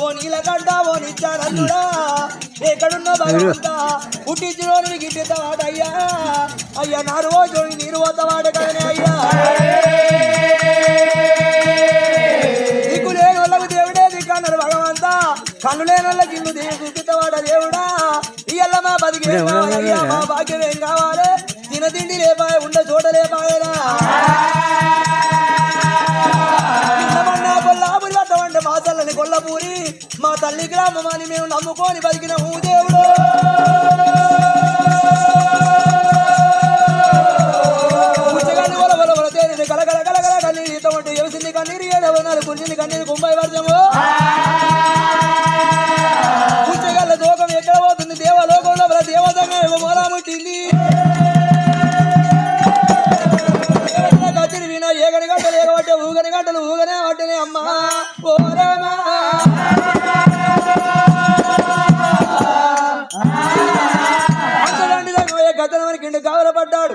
ఓ నీలకంట ఓ నిత్యానందుడా. ఎక్కడున్న భగవంతా పుట్టించిన గిట్టిత వాడ అయ్యా అయ్యా నా రోజు నీరు వద్ద వాడ కదనే అయ్యా. దిక్కు లేని వాళ్ళకు దేవుడే దిక్కన్నారు భగవంతా. కన్ను లేని వాళ్ళకి ఇల్లు దిక్కిత వాడ దేవుడా. ఇయ్యల్ల మా బతికి? మా భాగ్యం ఏం కావాలి? తిన తిండి లేపాయ మా తల్లని కొల్లపూరి మా తల్లి గ్రామమని మేము నమ్ముకొని బతికిన ఊ దేవుడు. పుచ్చగాన్ని కన్నీరు ఏడవనాలు కురిసింది కన్నీరు కుంభై వర్షము పుచ్చగల్ల దోకం ఎక్కడ పోతుంది? దేవలోకంలో వల దేవతంగా మొలా ముట్టింది. దేవతల ఏగని గంటలు ఏగబట్టే ఊగని గంటలు ఊగనే అమ్మా. ఓ రామా కావలపడ్డాడు